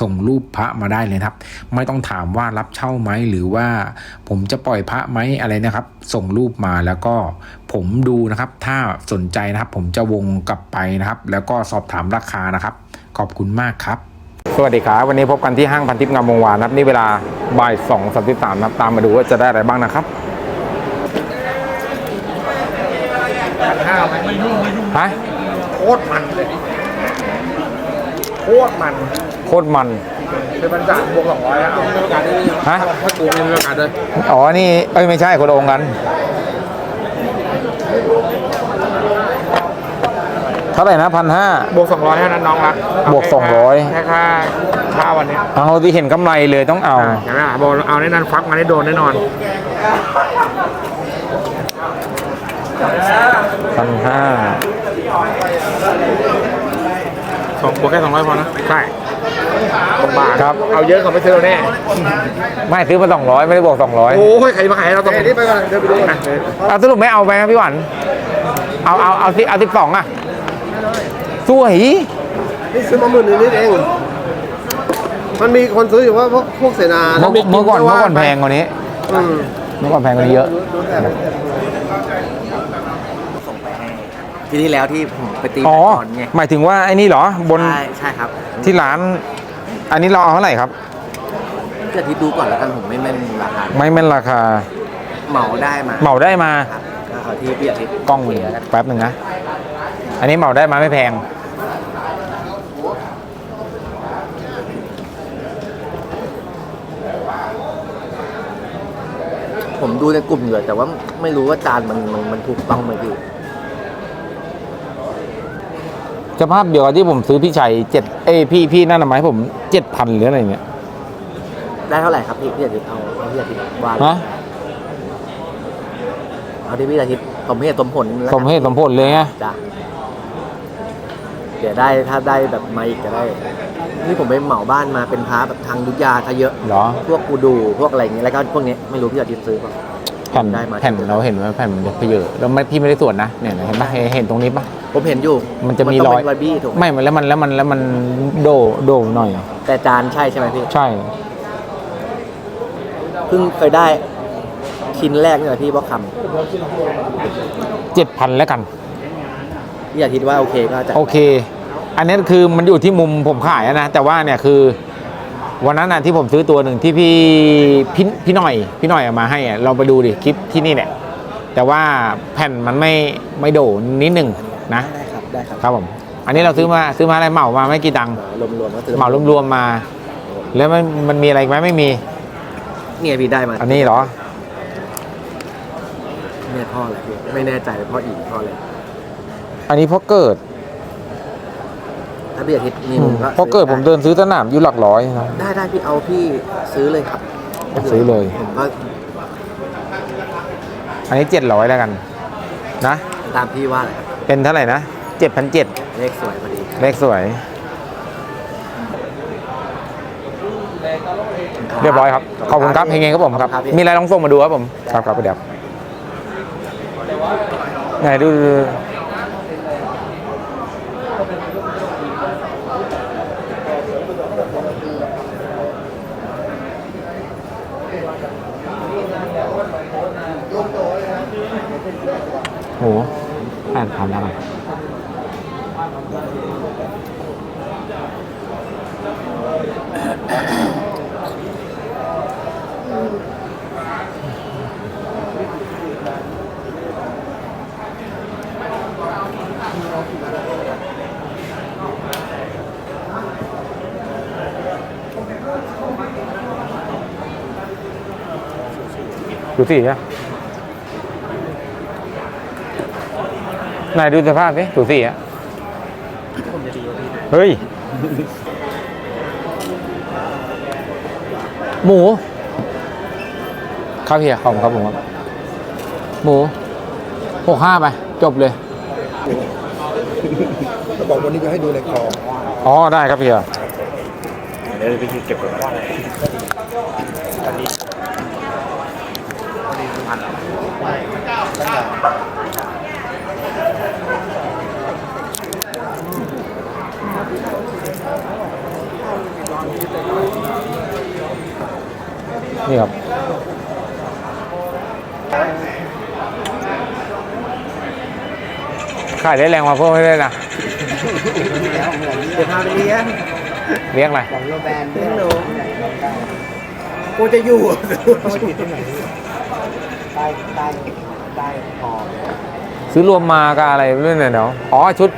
ส่งรูปพระมาได้เลยนะครับ ไม่ต้องถามว่ารับเช่าไหมหรือว่าผมจะปล่อยพระไหมอะไรนะครับ ส่งรูปมาแล้วก็ผมดูนะครับ ถ้าสนใจนะครับ ผมจะวงกลับไปนะครับ แล้วก็สอบถามราคานะครับ ขอบคุณมากครับ สวัสดีครับวันนี้พบกันที่ห้างพันทิพย์งามวงวานนะครับนี่เวลาบ่ายสองสามสิบสามนะครับตามมาดูว่าจะได้อะไรบ้างนะครับข้าวไหมไม่ยุ่งไม่ยุ่งฮะโคตรมันเลยโคตรมันโคตรมันเป็นบรรดาบวกสองร้อยอะเอาไม่ประกาศได้เลยฮะถ้ากูไม่ประกาศเลยอ๋อนี่เอ้ยไม่ใช่คนละองค์กันเท่าไหร่นะพันห้าบวกสองร้อยเท่านั้นน้องรักบวก200แค่ค่าค่าวันนี้เอาที่เห็นกำไรเลยต้องเอาอ่าใช่ไหมล่ะบอกเอาแน่นอนฟักมาได้โดนแน่นอนพันห้าสองบวกแค่สองร้อยพอนะใช่ บาทครับ เอาเยอะกว่าไม่ซื้อเราแน่ ไม่ซื้อมาสองร้อยไม่ได้บวกสองร้อยโอ้ยใครมาขายให้เราต้องนี่ไปก่อนเดี๋ยวไปดูนะเอาสรุปไม่เอาไปครับพี่หวัน เอาเอาเอาสิเอาสิบสองอะสวยนี่ซื้อมาหมื่นนิดๆเอง มันมีคนซื้ออยู่ว่าพวกพวกเสนาเมื่อเมื่อก่อนเมื่อก่อนแพงกว่านี้อืมเมื่อก่อนแพงกว่านี้เยอะ ทีที่แล้วที่ผมไปตีอ๋อก่อนไงหมายถึงว่าไอ้นี่เหรอบนใช่ใช่ครับที่ร้าน อันนี้เราเอาเท่าไหร่ครับเดี๋ยวที่ดูก่อนแล้วกันผมไม่แม่นราคาไม่แม่นราคา เหมาได้มาเหมาได้มาครับก็เอาที่พี่อาทิตย์กล้องแป๊บหนึ่งนะ อันนี้เหมาได้มาไม่แพง ผมดูในกลุ่มอยู่แต่ว่าไม่รู้ว่าจานมันมันมันถูกต้องไหมพี่ สภาพเดียวกับที่ผมซื้อพี่ชัยเจ็ดเอ้ยพี่พี่นั่นนะไหมาให้ผมเจ็ดพันหรืออะไรเนี่ยได้เท่าไหร่ครับพี่พี่อาทิตย์เอาเอาพี่อาทิตย์วางฮะเอาที่พี่อาทิตย์สมเหตุสมผลแล้วสกันมเหตุสมผลเลยไงจ้ะเดี๋ยวได้ถ้าได้แบบมาอีกจะได้ นี่ผมไปเหมาบ้านมาเป็นพระแบบทางยุทธยาซะเยอะ เหรอ พวกกูดูพวกอะไรอย่างเงี้ยแล้วก็พวกนี้ไม่รู้พี่อาทิตย์ซื้อเปล่า แผ่นได้มาแผ่นเราเห็นว่าแผ่นมันจะเยอะแล้วไม่พี่ไม่ได้ตรวจนะเนี่ยเห็นปะเห็นเห็นตรงนี้ปะผมเห็นอยู่มันจะมีต้งรอยเป็นรอยบี้ถูกไหมไม่มันแล้วมันแล้วมันแล้วมันโดโดหน่อย แต่จานใช่ใช่ไหมพี่ใช่เพิ่งเคยได้ชิ้นแรกเนี่ยที่พ่อคเจ็ดพันแล้วกันำพี่อาทิตย์ว่าโอเคก็จะโอเค อันนี้คือมันอยู่ที่มุมผมขายอะนะแต่ว่าเนี่ยคือ วันนั้นนะที่ผมซื้อตัวหนึ่งที่พี่พี่พี่หน่อย พี่หน่อยเอามาให้อะเราไปดูดิคลิปที่นี่แหละแต่ว่าแผ่นมันไม่ไม่โดนิดหนึ่งนะได้ครับได้ครับครับผมอันนี้เราซื้อมาซื้อมาอะไรเหมามาไม่กี่ตังค์รวมรวมๆก็ซื้อเหมารวมๆมา แล้วมันมันมีอะไรอีกไหมไม่มีเนี่ยพี่ได้มาอันนี้เหรอเนี่ยพ่ออะไรพี่ไม่แน่ใจเลยพ่ออีกพ่อเลยอันนี้เพราะเกิด ถ้าพี่อาทิตย์นี่ผมก็เพราะเกิดผมเดินซื้อสนามอยู่หลักร้อยนะได้ได้พี่เอาพี่ซื้อเลยครับซื้อเลยผมก็อันนี้เจ็ดร้อยแล้วกัน นะ ตามพี่ว่าแหละครับเป็นเท่าไหร่นะเจ็ดพันเจ็ดเลขสวยพอดีเลขสวย เรียบร้อยครับ ขอบคุณครับเฮงๆครับผมครับพี่มีอะไรลองส่งมาดูครับผม ครับครับเดี๋ยวไหนดู โหแปดพันแล้วอะดูสิอะ ไหนดูสภาพสิดูสิอะเฮ้ย หมู ครับเฮียขอบคุณครับผมครับ หมูหกห้าไป จบเลยเขาบอกวันนี้จะให้ดูในคลองอ๋อ ได้ครับพี่อะเดี๋ยวพี่เก็บก่อน นี่ครับขายได้แรงมาเพิ่มไม่ได้นะเดี๋ยวพาไปเลี้ยงเลี้ยงอะไรของโรแบนไม่รู้กูจะอยู่ใต้ใต้ใต้คอซื้อรวมมากับอะไรเรื่องเนี่ยเนาะอ๋อชุด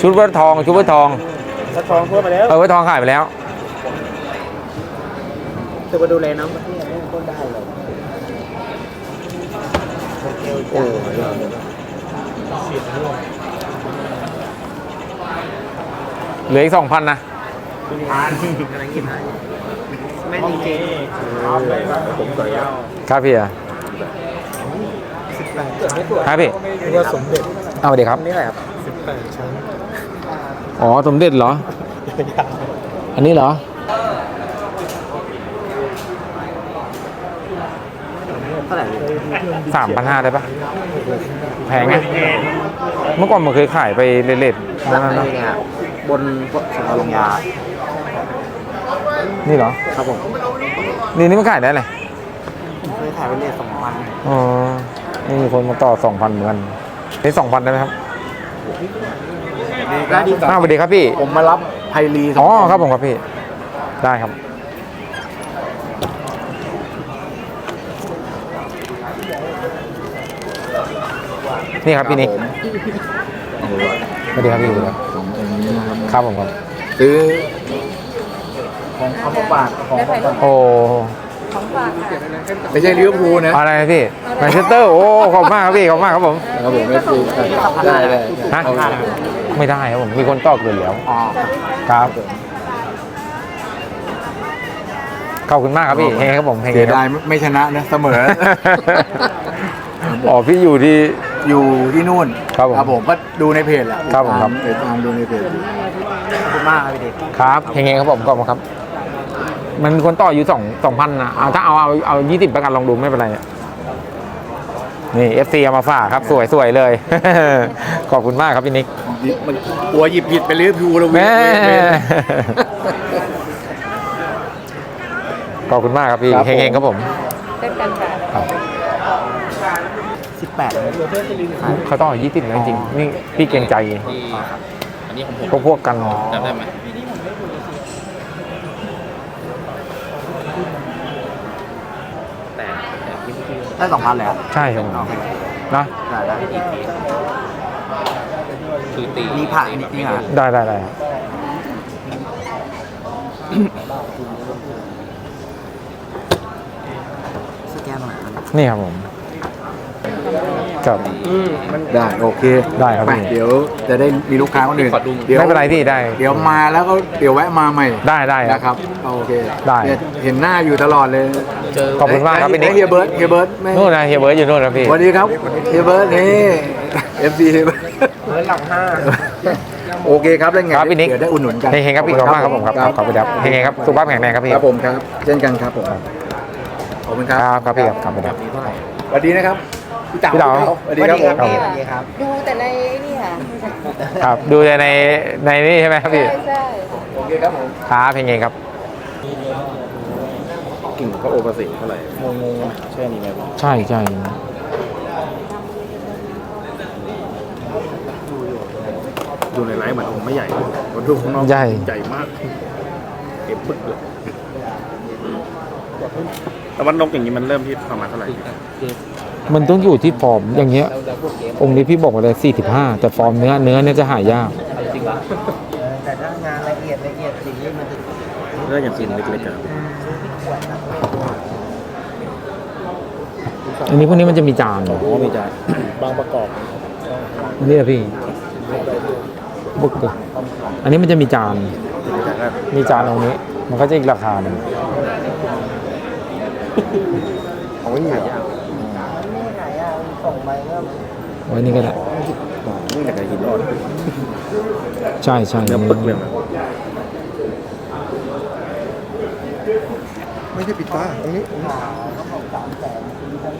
ชุดวัดทอง ชุดวัดทองถ้าทองทั่วไปแล้วเออวัดทองขายไปแล้ว จะมาดูแลน้องมาที่นี่ก็ได้เลยโอ้เหลืออีกสองพันนะทานกำลังกินให้แม่นจริงผมใส่แล้วครับพี่อะครับพี่ว่าสมเด็จเอาเดี๋ยวครับๆนี่แหละครับสิบแปดชั้นอ๋อสมเด็จเหรอ อันนี้เหรอ เท่าไหร่ สามพันห้าได้ปะแพงไงเมื่อก่อนมันเคยขายไปเล็ดๆหลันั่งนไหนนะเนี่ยบนสะพานลงยา นี่เหรอ ครับผม นี่นี่มันขายได้เลยเคยถ่ายไปเลยสองพันอ๋อ นี่มีคนมาต่อสองพันเหมือนกันนี่สองพันได้ไหมครับได้ดีอ้าวสวัสดีครับพี่ ผมมารับไพลีสอ๋งอคนครับผมครับพี่ ได้ครับ นี่ครับพี่นิกสวัสดีครับพี่สวัสดีครับสององค์นี้นะครับครับผมครับซื้อของเขามาฝากของเขาโอ้ของฝากค่ะไม่ใช่ลิเวอร์พูลนะอะไรพี่แมนเชสเตอร์โอ้ขอบคุณมากครับพี่ขอบคุณมากครับผมครับผมไม่ซื้อได้เลยฮะไม่ได้ครับผมมีคนตอกเกินแล้วอ๋อครับขอบคุณมากครับพี่เฮงครับผมเฮงเสียคดารัยบไม่ชนะนะเสมออ๋อพี่อยู่ที่ อยู่ที่นู่นครับผมผมก็ดูในเพจแหละครับผมครับ ติดตามดูในเพจขอบคุณมากครับพี่เด็กครับเฮงๆครับผมขอบคุณครับ มันมีคนต่ออยู่สองสองพันนะเอาถ้าเอาเอาเอายี่สิบประกันลองดูไม่เป็นไรอะนี่เอฟซีเอามาฝากครับ สวยสวยเลย ขอบคุณมากครับพี่นิกมันกลัวหยิบผิดไปลิเวอร์พูลแล้วแม่เว้ย ขอบคุณมากครับพี่ครับผม เฮงๆครับผม เช่นกันค่ะ ครับสิบ แปดเขาต่อยี่สิบนะจริงๆนี่พี่เกรงใจอันนี้ของผมพวกพวกกันจำได้ไหมแต่แต่ที่พี่ได้สองพันเลยอะใช่ครับผมนะได้ได้คือตีมีผ่านี่นี่อะได้ได้ได้ครับสแกนหน่อยครับนี่ ครับผมครับได้โอเคได้ครับไปพี่ เดี๋ยวจะได้มีลูกค้าคนอื่นเดี๋ยวไม่เป็นไรพี่ได้ เดี๋ยวมาแล้วก็เดี๋ยวแวะมาใหม่ได้ได้ครับนะครับโอเคได้ เนี่ยเห็นหน้าอยู่ตลอดเลยเจอขอบคุณมากครับพี่นิกเฮียเบิร์ดเฮียเบิร์ดไม่นู่นนะเฮียเบิร์ดอยู่นู่นนะพี่สวัสดีครับเฮียเบิร์ดนี่เอฟซีเฮียเบิร์ดหลังห้าโอเคครับแล้วไงครับพี่นิกเดี๋ยวได้อุ่นหนุนกันเฮงๆครับพี่ขอบคุณมากครับผมครับครับขอบคุณครับเฮงๆครับสุขภาพแข็งแรงครับพี่ ครับผมครับ เช่นกันครับผมขอบคุณคครัรับบครับพี่ครับครับครับ สวัสดีนะครับ พี่เต๋าพี่เต๋า สวัสดีครับผมครับสวัสดีครับ ดูแต่ในนี่ค่ะครับ ดูในในในนี่ใช่ไหมครับพี่ใช่ใช่โอเคครับผมครับเพลงไงครับกิ่งก็โอภาษีเท่าไหร่งงๆใช่นี่ไหมพี่ใช่ใช่ดูในไลฟ์เหมือนองค์ไม่ใหญ่ผมดูข้างนอกใหญ่ ใหญ่มากเก็บปึ๊กเลยแต่ว่านกอย่างนี้มันเริ่มที่ประมาณเท่าไหร่พี่ มันต้องอยู่ที่ฟอร์มอย่างเงี้ย องค์นี้พี่บอกว่าเลย45แต่ฟอร์มเนื้อเนื้อเนี่ยจะหายากแต่ถ้างานละเอียดละเอียดสีมันจะเรื่องอย่างซีนเล็กๆอะอันนี้พวกนี้มันจะมีจานอ๋อมีจ่ายบางประกอบนี่อะพี่บึกเลยอันนี้มันจะมีจานมีจ่ายก็มีจานตรงนี้ มันก็จะอีกราคาหนึ่งของนี่เหรอ ไว้นี่ก็ได้โอ้โหงแต่กับหินอ่อนใช่ใช่เนื้อปึกเลยนะไม่ใช่ปิดตาตรงนี้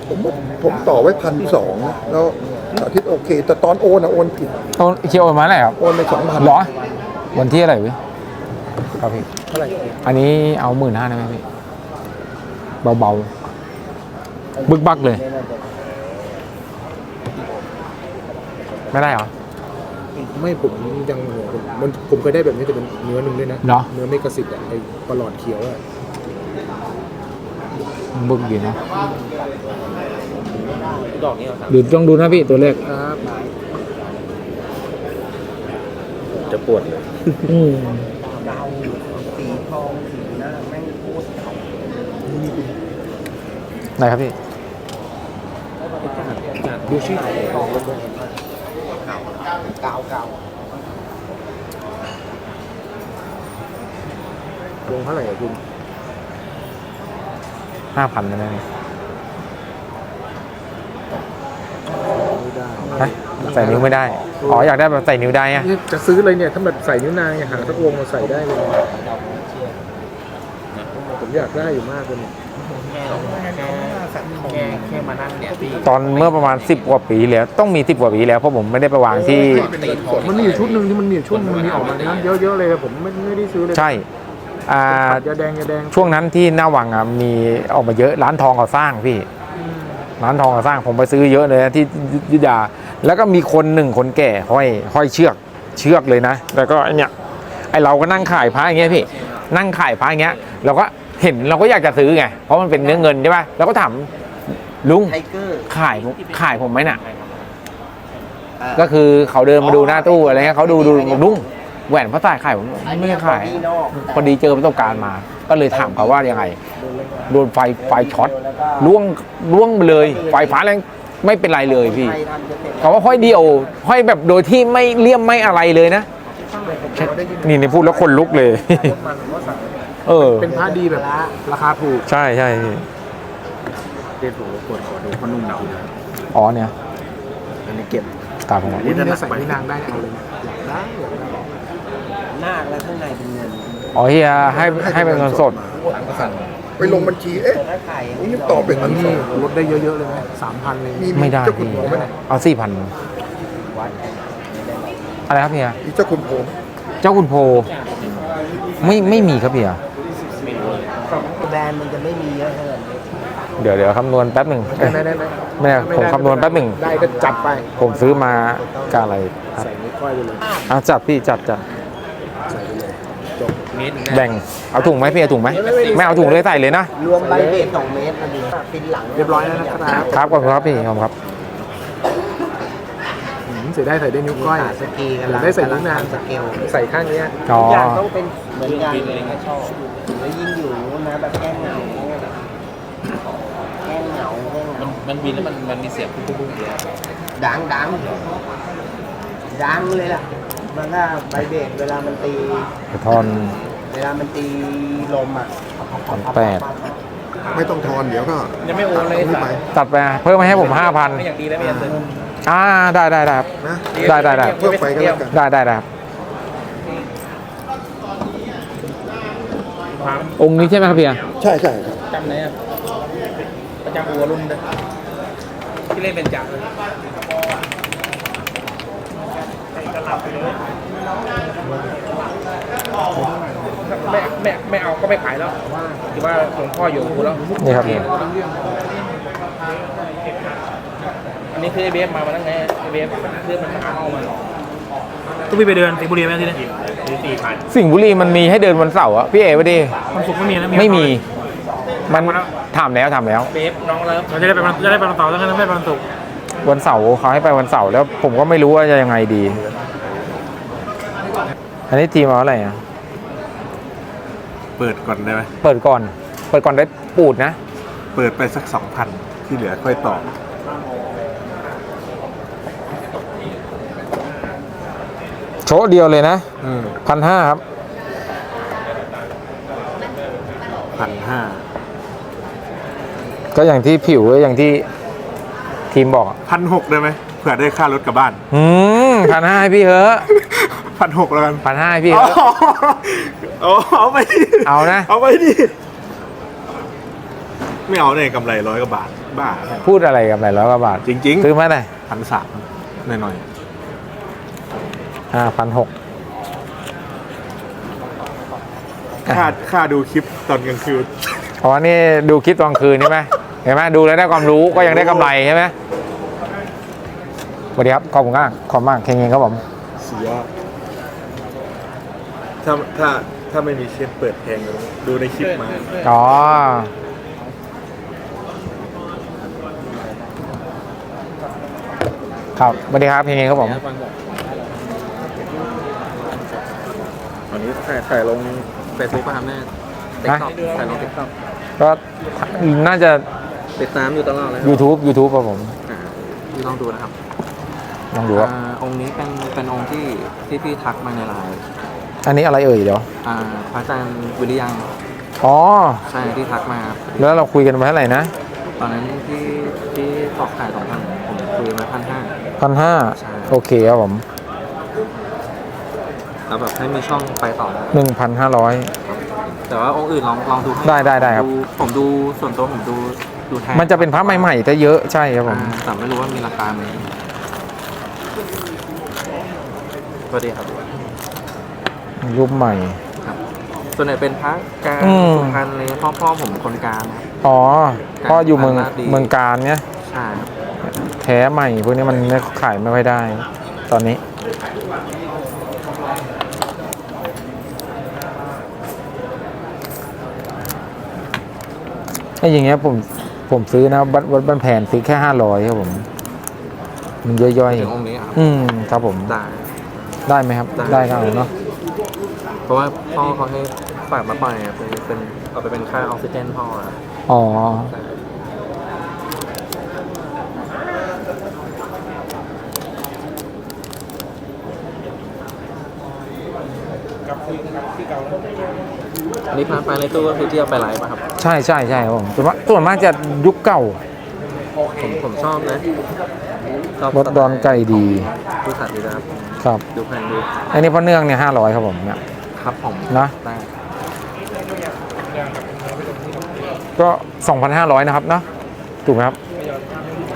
ผมผมต่อไว้พันสองแล้วอาทิตย์โอเค แต่ตอนโอนอะโอนผิดโอนเคียวโอนมาไหนครับ โอนไปสองพันเหรอ วันที่อะไรวิครับพี่เท่าไหร่อันนี้เอาหมื่นห้าได้ไหมพี่ เบาๆบึกบักเลย ไม่ได้เหรอ ไม่ผมยังมันผมเคยได้แบบนี้แต่เป็นเนื้อหนึ่งด้วยนะเหรอ เนื้อเมกะสิตอะไอ้ปลอดเขียวอะบึกดีนะดอกนี้เอาสามดูต้องดูนะพี่ตัวเลขครับจะปวดเลยอืมดาวสีทองสีหน้าแม่งโคตรเก่าไหนครับพี่ ดูชื่อทองแล้วด้วย เก่าเก่าลงเท่าไหร่อะคุณห้าพันได้ไหมพี่ไม่ได้ฮะใส่นิ้วไม่ได้ อ๋ออยากได้แบบใส่นิ้วได้อะนี่จะซื้อเลยเนี่ย ถ้าแบบใส่นิ้วนางเนี่ยหาสักวงมาใส่ได้เลย ผมอยากได้อยู่มากเลยเนี่ย แค่แค่มานั่งเนี่ยพี่ตอนเมื่อประมาณ 10 กว่าปีแล้ว ต้องมี 10 กว่าปีแล้วเพราะผมไม่ได้ไปวางที่มันมีอยู่ชุดหนึ่งที่มันมีอยู่ชุดหนึงมันมีออกมานะเยอะๆเลยผมไม่ไม่ได้ซื้อเลยใช่อ่า ปัดยาแดงยาแดงช่วงนั้นที่หน้าวังอะมีออกมาเยอะร้านทองเขาสร้างพี่ ร้านทองเขาสร้างผมไปซื้อเยอะเลยนะที่อยุธยา แล้วก็มีคนหนึ่งคนแก่ห้อยห้อยเชือกเชือกเลยนะ แล้วก็ไอเนี่ยไอเราก็นั่งขายพระอย่างเงี้ยพี่ นั่งขายพระอย่างเงี้ยเราก็ เห็นเราก็อยากจะซื้อไง เพราะมันเป็นเนื้อเงินใช่ป่ะเราก็ถามลุงไทเกอร์ขายผมขายผมไหมน่ะ ก็คือเขาเดินมาดูหน้าตู้อะไรเงี้ยเขาดูดูบอกลุงแหวนพระสายขายผมไม่ได้ขายนอกพอดีเจอประสบการณ์มา ก็เลยถามเขาว่ายังไงโดนไฟไฟช็อตล่วงล่วงไปเลย ไฟฟ้าแรงไม่เป็นไรเลยพี่ใครทำจะเสร็จเขาว่าห้อยเดียวห้อยแบบโดยที่ไม่เลี่ยมไม่อะไรเลยนะ นี่ในพูดแล้วคนลุกเลย เออ เป็นผ้าดีแบบราคาถูกใช่ใช่เด็ดโหปวดขอดูพนุ่มหนาวอ๋อเนี่ยอันนี้เก็บตามผมนี่ถ้าใส่ที่นางได้เอาเลยอยากได้อยากได้หน้าแล้วข้างในเป็นเงินอ๋อเฮียให้ให้เป็นเงินสดไปลงบัญชีเอ๊ะแต่ถ้าขายอย่างนี่นี้ต่อเป็นพันสอนี่งลดได้เยอะๆเลยไหมสามพันเลยมีไม่ได้เจ้าคุณพี่โผล่ไหมเนี่ยเอาสี่พันวัดอะไรครับเฮียมีเจ้าคุณโผล่เจ้าคุณโพไม่ไม่มีครับเฮีย แบรนด์มันจะไม่มีเยอะเท่าไหร่เดี๋ยวเดี๋ยวคำนวณแป๊บหนึ่งได้ได้ได้ได้ไม่ได้ผมคำนวณแป๊บหนึ่งได้ก็จัดไปผมซื้อมากับอะไรครับใส่นิ้วก้อยไปเลยอะจัดพี่จัดจัดใส่ไปเลยจบแบ่งเอาถุงไหมพี่เอาถุงไหมไม่เอาถุงเลยใส่เลยนะรวมใบเบสสองเมตรพอดีปินหลังเรียบร้อยแล้วนะครับครับขอบคุณครับพี่ขอบคุณครับหืมใส่ได้ใส่ได้นิ้วก้อย ขาสกีกันได้ใส่นิ้วนางสเกลใส่ข้างเนี้ยอ๋อ ทุกอย่างต้องเป็นเหมือนกันเลยชอบแล้วยิ่งอยู่นะแบบแก้เหงาแก้เหงาแก้เหงา มันบินแล้วมันมันมีเสียงปุ๊บปุ๊บปุ๊บเนี่ยดังดังดังเลยล่ะ มันก็ใบเบสเวลามันตี กระทอน เวลามันตีลมอะพันแปด ไม่ต้องทอนเดี๋ยวก็ยังไม่โอนเลยตัดตรงนี้ไปตัดไปเพิ่มมาให้ผมห้าพันไม่อย่างดีแล้วไม่อย่างตึง อ่าได้ได้ได้ครับนะได้ได้ได้เพิ่มไปก็แล้วกันได้ได้ได้ครับองค์นี้ใช่ไหมครับพี่ใช่ใช่ครับจำไหนอะประจำหัวรุ่นเลยที่เล่นเป็นจ่าเลยไม่ไม่ไม่เอาก็ไม่ขายแล้วถือว่าหลวงพ่ออยู่กับกูแล้วนี่ครับนี่ อันนี้คือไอเบฟมามาแล้วไงไอเบฟคือมันมาเอามาต้องไปเดินสิงห์บุรีไหมทีนี้หรือสี่พันสิ่งห์บุรีมันมีให้เดินวันเสาร์อะพี่เอ๋วะดิมันสุกร์ไม่มีนะไม่มี มันถามแล้วถามแล้ว เบฟน้องเลิฟเราจะได้ไปวันจะได้ไปวันเสาร์แล้วกันไม่ไปวันศุกร์วันเสาร์เขาให้ไปวันเสาร์แล้วผมก็ไม่รู้ว่าจะยังไงดี อันนี้ทีมเอาอะไรอะเปิดก่อนได้ไหมเปิดก่อน เปิดก่อนได้ปูดนะ เปิดไปสักสองพันที่เหลือค่อยต่อ โชว์เดียวเลยนะพันห้าครับพันห้าก็อย่างที่ผิวอย่างที่ทีมบอกอะพันหกได้ไหมเผื่อได้ค่ารถกลับบ้าน อืมพันห้าให้พี่เหอะพันหกแล้วกันพันห้าให้พี่เหอ๋ออะอ๋อเอาไปดิเอานะ เอาไปดิไม่เอาเนี่ยกำไรร้อยกว่าบาท บ้า พูดอะไรกับหลายร้อยกว่าบาท จริงซื้อมาได้ๆพันสามหน่อย ห้าพันหกๆค่าค่าดูคลิปตอนกลางคืน อ๋อ นี่ดูคลิปตอนคืนใช่ไหมเห็นไหมดูแล้วได้ความรู้ก็ยังได้กำไรใช่ไหมสวัสดีครับ ขอบคุณมากขอบคุณมากเคงๆครับผมสุดยอดถ้าถ้าถ้าไม่มีเชฟเปิดเพลงดูในคลิปมา อ๋อ ครับสวัสดีครับเพลงครับผม อันนี้ถ่ายถ่ายลงเฟซบุ๊กป่ะครับแม่ติ๊กต็อกถ่ายลงติ๊กต็อกก็น่าจะติดตามอยู่ตลอดเลยครับ YouTube YouTube ครับผมอ่าพี่ลองดูนะครับลองดูครับอ่าองค์นี้เป็นเป็นองค์ที่ที่พี่ทักมาในไลน์อันนี้อะไรเอ่ยเดี๋ยวอ่าพระอาจารย์วิริยังอ๋อใช่ที่ทักมาครับแล้วเราคุยกันไว้เท่าไหร่นะตอนนั้นที่ที่ตอกขายสองพันผมคุยมาพันห้าพันห้าใช่ โอเคครับผม แล้วแบบให้มีช่องไปต่อได้หนึ่งพันห้าร้อย แต่ว่าองค์อื่นลองลองดูให้ได้ได้ได้ครับ ผมดูส่วนตัวผมดูดูแทนมันจะเป็นพระใหม่ๆแต่เยอะใช่ครับผมอ่าแต่ไม่รู้ว่ามีราคาไหมสวัสดีครับ รูปใหม่ครับส่วนใหญ่เป็นพระกลางอืม สุพรรณเลยพ่อพ่อผมคนกลางครับ อ๋อพ่ออยู่เมืองการดี เมืองการเนี่ยใช่ครับแท้ใหม่พวกนี้มันไม่ขายไม่ค่อยได้ ตอนนี้ ไอ้อย่างเงี้ยผมผมซื้อนะวัดวัดบ้านแผนซื้อแค่ห้าร้อยครับผม มันย่อยถึงองค์นี้ครับๆ อืมครับผมได้ ได้ไหมครับ ได้ ได้ครับเนาะเพราะว่าพ่อเขาให้ฝากมาปล่อยอะเป็นเป็นเอาไปเป็นค่าออกซิเจนพ่ออะอ๋อ ใช่อันนี้พาไปในตู้ก็คือที่เอาไปไลฟ์ป่ะครับ ใช่ใช่ใช่ครับผมส่วนมากส่วนมากจะยุคเก่าผมผมชอบนะชอบรถดอนไก่ดีดูสัตว์ดีนะครับ ครับดูแพนดูอันนี้พ่อเนื่องเนี่ยห้าร้อยครับผมเนี่ยครับผมนะได้ก็2,500นะครับเนาะถูกไหมครับ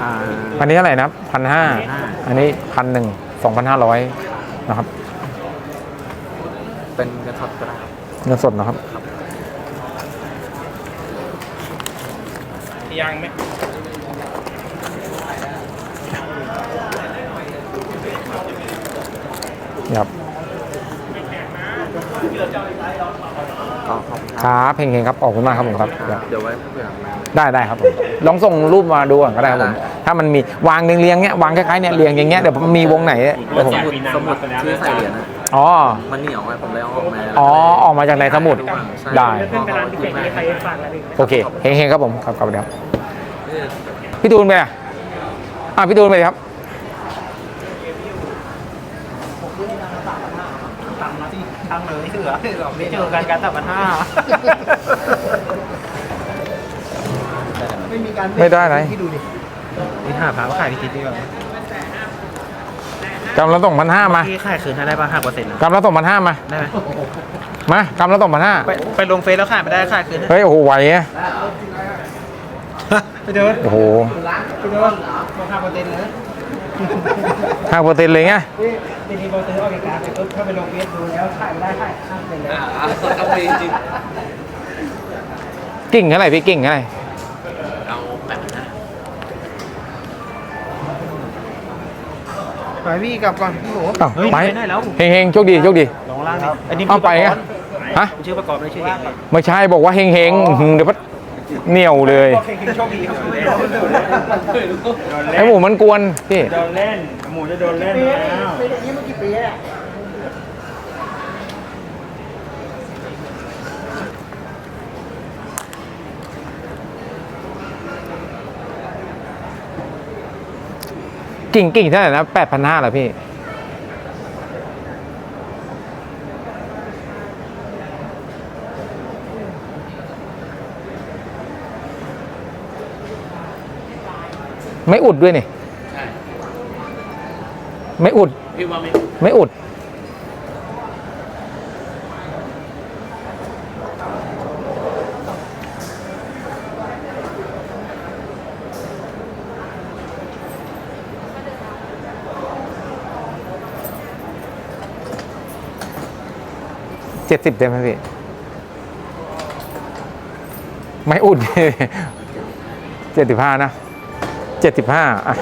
อ่าอันนี้เท่าไหร่นะพันห้า1,500อันนี้พันหนึ่งสองพันห้าร้อยนะครับ เป็นกระสอบก็ได้ครับเงินสดนะครับ ยังไหมนี่ครับก็ขอบคุณคครับรับเพลงๆครับออกคุณมากครับผมครับครับ เดี๋ยวไว้เผื่อมาได้ได้ครับผมลองส่งรูปมาดูก่อนก็ได้ครับผมถ้ามันมีวางเรียงๆเนี้ยวางคล้ายๆเนี่ยเรียงอย่างเงี้ยเดี๋ยวมีวงไหนเดี๋ยวผมสมุดสมุดที่ใส่เหรียญนะ อ๋อ มันเหนียวไงผมเลยเอาออกมาอ๋อออกมาจากในสมุด ใช่ได้พ่อเขาคิดมาโอเคเฮงๆครับผมครับครับเดี๋ยวพี่ตูนไปอะอะพี่ตูนไปดิครับทางเลยเสือเราไม่เจอกันกันแต่ปัญหาไม่ได้ไหนนี่หาพามาขายที่คิดดีกว่า กำลังส่งพันห้ามาที่ขายคืนให้ได้ป่ะห้าเปอร์เซ็นต์กำลังส่งพันห้ามา ได้ไหมมากำลังส่งพันห้าไปไปลงเฟซแล้วขายไม่ได้ขายคืนให้เฮ้ยโอ้โหไหวไงไปเดินโอ้โหไปเดินมาห้าเปอร์เซ็นต์เลยห้าเปอร์เซ็นต์เลยไงทีนี้พอซื้อออกจากการไปปุ๊บถ้าไปลงเฟซดูแล้วขายไม่ได้ขายห้าเปอร์เซ็นต์เลยต้องมีจริงกิ่งเท่าไหร่พี่กิ่งเท่าไหร่ ไปพี่กลับก่อนพี่หมูอ้าวเฮ้ยไปไปไหนแล้วเฮงๆโชคดีโชคดี ลงล่างนี่อันนี้เอาไปไงฮะ ชื่อประกอบไม่ชื่อเองไม่ใช่บอกว่าเฮงเฮงๆอื้อหือเดี๋ยวพัดเหนียวเลยโชคดีครับไอ้หมูมันกวนพี่โดนเล่นหมูจะโดนเล่นแล้ว กิ่งกิ่งเท่าไหร่นะแปดพันห้าเหรอพี่ ไม่อุดด้วยนี่ ไม่อุด พี่ว่าไม่ไม่อุด จ็ดสิบได้ไหมพี่ ไม่อุดเจ็ดสิบห้านะเจ็ดสิบห้าอะ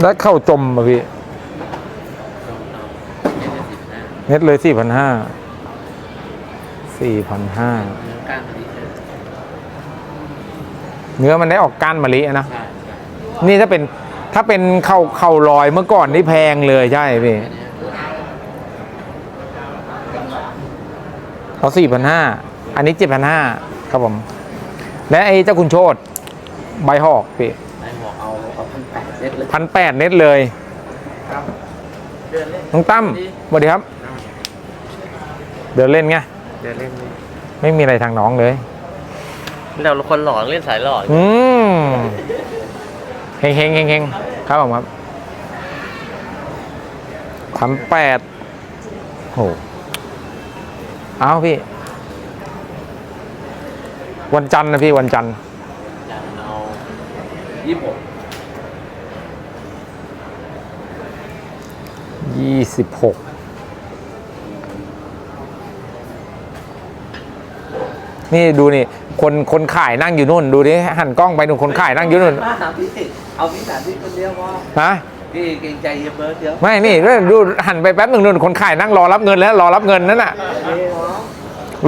แล้วเข้าจมอะพี่เน็ตเลยสี่พันห้าสี่พันห้าเนื้อมันได้ออกก้านมะลิอะนะ นี่ถ้าเป็นถ้าเป็นเข่าเข่าลอยเมื่อก่อนนี่แพงเลยใช่พี่เขาสี่พันห้าอันนี้เจ็ดพันห้าครับผม และไอ้เจ้าคุณโชตใบหอกพี่ไอ้บอกเอาเอาพันแปด เล็กเลยพันแปดเน็ตเลยเดินเล่นน้องตั้มสวัสดีครับ เดินเล่นไงเดินเล่นไม่มีอะไรทางน้องเลยเราคนหล่อเล่นสายหล่ออืมเฮงเฮงเฮงเฮงครับผมครับพันแปดโหเอาพี่ วันจันทร์นะพี่วันจันทร์เอายี่สิบหก ยี่สิบหกนี่ดูนี่ คนคนขายนั่งอยู่นู่น ดูดิหันกล้องไปนู่นคนขายนั่งอยู่นู่นมาหาพี่เอาพี่สามพี่คนเดียวพอฮะพี่เกรงใจเยอะเบิร์ดเดียวไม่นี่ดูหันไปแป๊บหนึ่งนู่นคนขายนั่งรอรับเงินแล้ว รอรับเงินนั่นน่ะ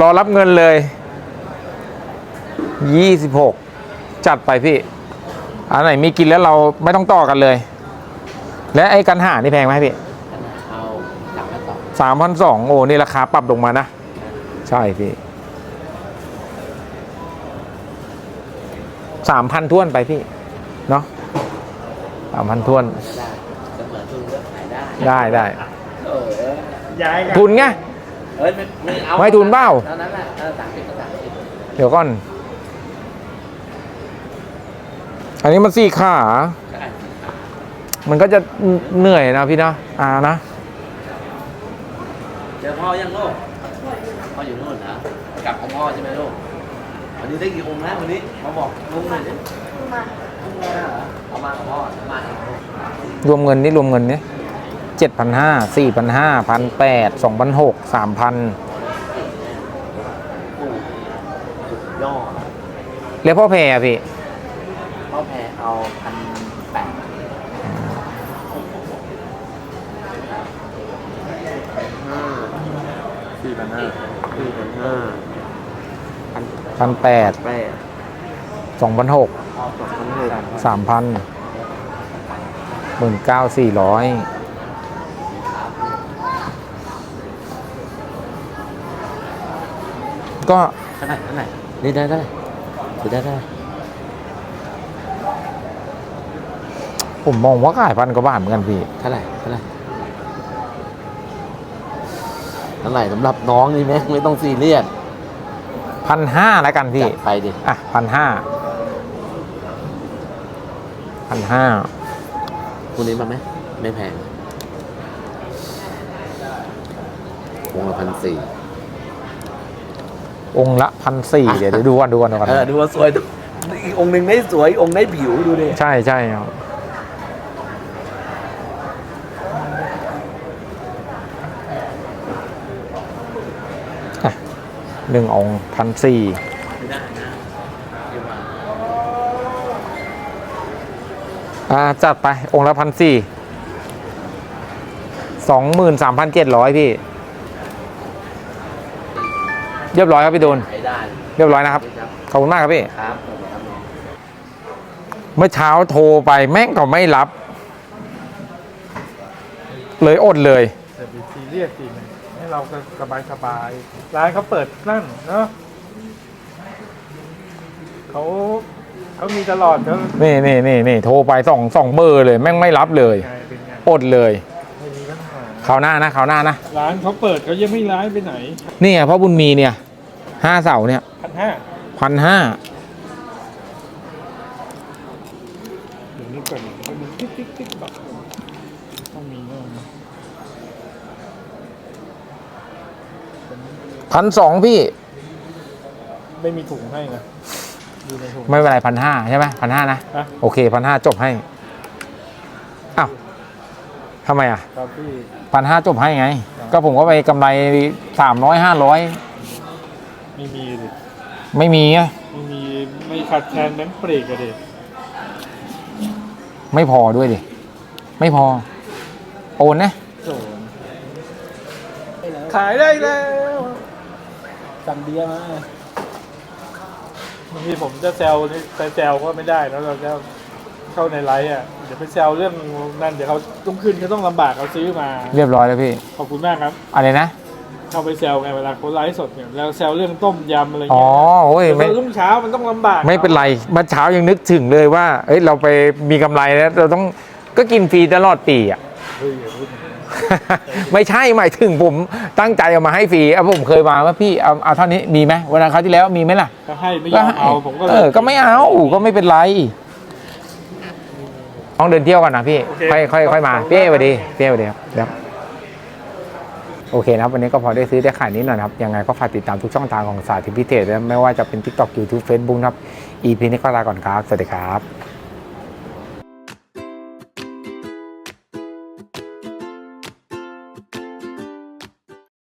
รอรับเงินเลยยี่สิบหกจัดไปพี่อันไหนมีกินแล้วเราไม่ต้องต่อกันเลย และไอ้กันหานี่แพงไหมพี่เอาสามพัน สองสามพันสองโอ้นี่ราคาปรับลงมานะ ใช่พี่สามพันท้วนไปพี่ เนาะสามพันท้วนก็ได้เสมอทุนก็ขายได้ได้ได้เออย้ายกันทุนไงเอ้ยไม่ไม่เอาไม่ทุนเปล่าเท่านั้นแหละเออสามสิบก็สามสิบเดี๋ยวก่อน อันนี้มันสี่ขาใช่มันก็จะเหนื่อยนะพี่นะ อ่านะ เจอพ่อยังลูกพ่ออยู่นู่นนะกลับของพ่อใช่ไหมลูกวันนี้ได้กี่องค์แล้ววันนี้มาบอกลุงหน่อยดิลุงมาเหรอเอามากับพ่อเอามาเองลูกรวมเงินนี่รวมเงินนี่เจ็ดพันห้าสี่พันห้าพันแปดสองพันหกสามพันสุดยอดเรียกพ่อแพรอะพี่พ่อแพรเอาพันแปด สี่พัน ห้าสี่พันห้าพันแปดแปดสองพันหกสองพันหกสามพันหมื่นเก้าสี่ร้อยก็เท่าไหร่เท่าไหร่นี่ได้เท่าไหร่ถือได้เท่าไหร่ผมมองว่าขายพันกว่าบาทเหมือนกันพี่เท่าไหร่เท่าไหร่ เท่าไหร่สำหรับน้องนี่ไหมไม่ต้องซีเรียสพันห้าแล้วกันพี่จัดไปดิอะพันห้าพันห้าคุณนี้มาไหมไม่แพงวงละพันสี่องค์ละพันสี่เดี๋ยวเดี๋ยวดูก่อนดูก่อนดูก่อนเออดูว่าสวยดูอีกองค์หนึ่งไม่สวยอีกองค์ได้ผิวดูดิ ใช่ใช่ครับ หนึ่งองค์พันสี่ไม่ได้นะเดี๋ยวมาอ่าจัดไปองค์ละพันสี่สองหมื่นสามพันเจ็ดร้อยพี่ เรียบร้อยครับพี่โดนใช้ได้เรียบร้อยนะครับครับ ขอบคุณมากครับพี่ครับเมื่อเช้าโทรไปแม่งก็ไม่รับ เลยอดเลยแต่เป็นซีเรียสจริงให้ เราก็สบายสบายๆร้านเขาเปิดนั่นเนาะเขาเขามีตลอดเขานี่นี่นี่นี่โทรไปสองสองเบอร์เลย แม่งไม่รับเลยไงเป็นไงอดเลยไม่มีปัญหาคราวหน้านะคราวหน้านะร้านเขาเปิดเขายังไม่ร้ายไปไหนนี่ไงพ่อบุญมีเนี่ยห้าเสาเนี่ยพันห้าพันห้าเดี๋ยวนี้ก่อนเขามีติ๊กติ๊กติ๊กบอกต้องมีแน่นะ พันสองพี่ ไม่มีถุงให้นะดูในถุง ไม่เป็นไรพันห้าใช่ไหมพันห้านะ ฮะ โอเคพันห้าจบให้ อ้าวทำไมอะครับพี่ พันห้าจบให้ไง ก็ผมก็ไปกำไรสามร้อยห้าร้อยไม่มีดิไม่มีไงไม่มีไม่ขาดแคลนแบงค์เปรกอะเด็ไม่พอด้วยดิ ไม่พอ โอนนะโถ่ขายได้แล้ว สั่งเบียร์มาบางทีผมจะแซวนี่แต่แซวก็ไม่ได้แล้วเราจะเข้าในไลฟ์อะเดี๋ยวไปแซวเรื่องนั่นเดี๋ยวเขาต้องขึ้นก็ต้องลำบากเขาซื้อมาเรียบร้อยแล้วพี่ ขอบคุณมากครับ อะไรนะ เข้าไปแซวไงเวลาเขาไลฟ์สดเนี่ยแล้วแซวเรื่องต้มยำอะไรอ๋อเงี้ยโอ้ยแต่ไม่ตอนรุ่งเช้ามันต้องลำบากไม่เป็นไรเมื่อเช้ายังนึกถึงเลยว่า เอ้ย เราไปมีกำไรแล้ว เราต้องก็กินฟรีตลอดปีอะ เฮ้ยอย่าพูดอย่างนั้น ไม่ใช่หมายถึงผมตั้งใจเอามาให้ฟรีเอาผมเคยมาว่าพี่เอาเอาเท่านี้มีไหมวันนั้นคราวที่แล้วมีไหมล่ะก็ให้ไม่ยอมเอาผมก็ลยเออก็ไม่เอาก็ไม่เป็นไรต้องเดินเที่ยวกันนะพี่โอเคค่อยค่อยค่อยมาขอบคุณพี่เอสมากวัสดีพี่เอสวัสดีครับครับโอเคนะครับ วันนี้ก็พอได้ซื้อได้ขายนิดหน่อยนะครับ ยังไงก็ฝากติดตามทุกช่องทางของสาธิตพิเศษและไม่ว่าจะเป็น TikTok YouTube Facebook นะครับ EP นี้ก็ลาก่อนครับ สวัสดีครับ